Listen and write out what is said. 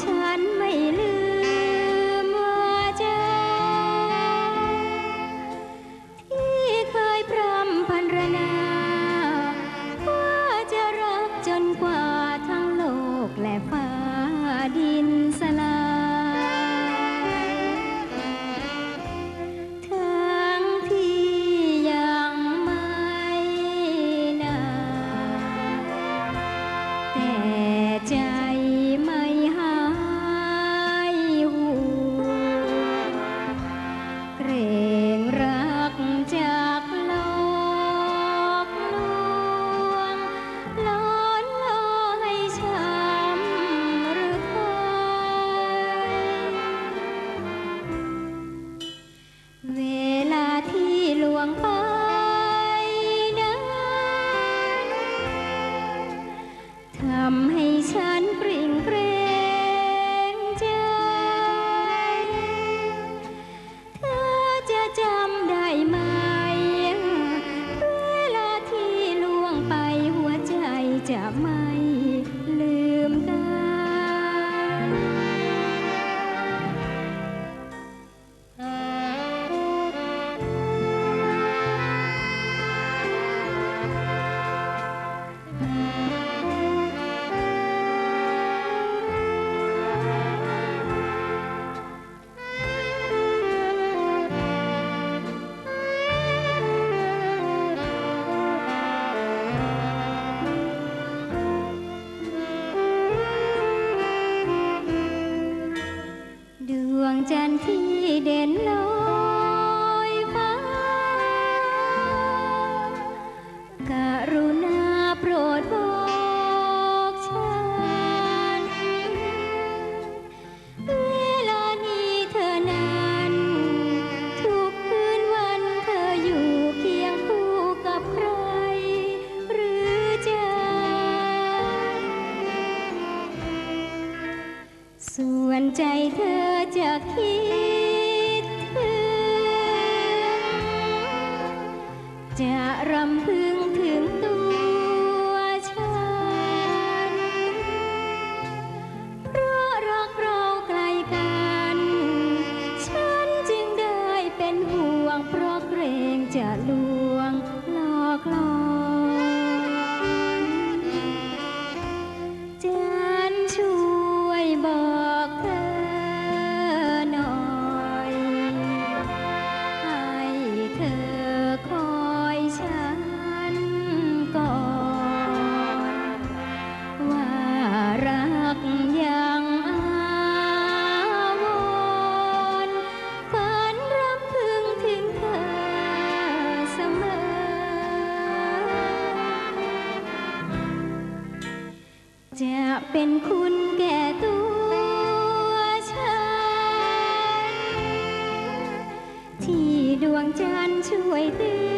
ฉันไม่ลืมำให chàng chàng khi đến lâu ส่วนใจเธอจะคิดถึง จะรำพึงถึงตัวฉัน เพราะรักเราไกลกัน ฉันจึงได้เป็นห่วงเพราะเกรงจะลู เป็นคุณแก่ตัวฉัน ที่ดวงจันทร์ช่วยเตือน